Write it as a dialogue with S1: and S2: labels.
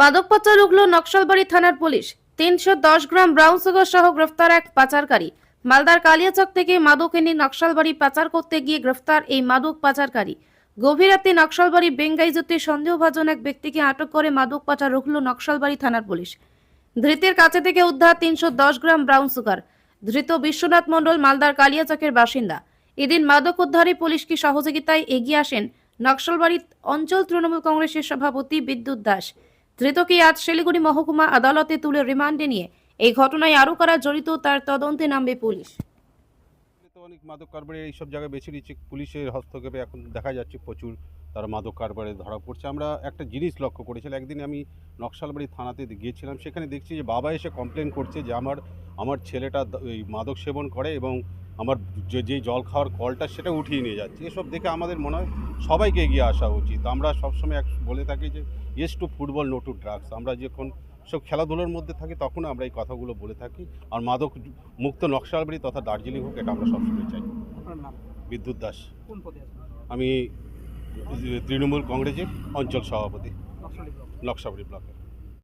S1: মাদক পাচার রুখল নকশালবাড়ি থানার পুলিশ। তিনশো দশ গ্রাম ব্রাউন সুগার সহ গ্রেফতার এক পাচারকারী। মালদার কালিয়াচক থেকে মাদক এনে নকশালবাড়ি পাচার করতে গিয়ে গ্রেফতার এই মাদক পাচারকারী। গভীর রাতে নকশালবাড়ি বেঙ্গাইজতে সন্দেহভাজন এক ব্যক্তিকে আটক করে মাদক পাচার রুখল নকশালবাড়ি থানার পুলিশ। ধৃতের কাছে থেকে উদ্ধার তিনশো দশ গ্রাম ব্রাউন সুগার। ধৃত বিশ্বনাথ মণ্ডল মালদার কালিয়াচকের বাসিন্দা। এদিন মাদক উদ্ধারে পুলিশকে সহযোগিতায় এগিয়ে আসেন নকশালবাড়ি অঞ্চল তৃণমূল কংগ্রেসের সভাপতি বিদ্যুৎ দাস। ধৃতকে আজ শিলিগুড়ি মহকুমা আদালতে তুলে রিমান্ডে নিয়ে এই ঘটনায় আরও কারা জড়িত তার তদন্তে নামবে পুলিশ।
S2: অনেক মাদক কারবারে এইসব জায়গায় বেছে নিচ্ছে। পুলিশের হস্তক্ষেপে এখন দেখা যাচ্ছে প্রচুর তারা মাদক কারবারে ধরা পড়ছে। আমরা একটা জিনিস লক্ষ্য করেছিলাম। একদিন আমি নকশালবাড়ি থানাতে গিয়েছিলাম। সেখানে দেখছি যে বাবা এসে কমপ্লেন করছে যে আমার আমার ছেলেটা এই মাদক সেবন করে এবং আমার যে যেই জল খাওয়ার কলটা সেটা উঠিয়ে নিয়ে যাচ্ছে। এসব দেখে আমাদের মনে হয় সবাইকে এগিয়ে আসা উচিত। আমরা সবসময় এক বলে থাকি যে yes to football no to drugs আমরা যখন সব খেলাধুলোর মধ্যে থাকি তখন আমরা এই কথাগুলো বলে থাকি। আর মাদক মুক্ত নকশালবাড়ি তথা দার্জিলিং হোক এটা আমরা সবসময় চাই। বিদ্যুৎ দাস। আমি তৃণমূল কংগ্রেসের অঞ্চল সভাপতি। নকশাবাড়ি ব্লকের।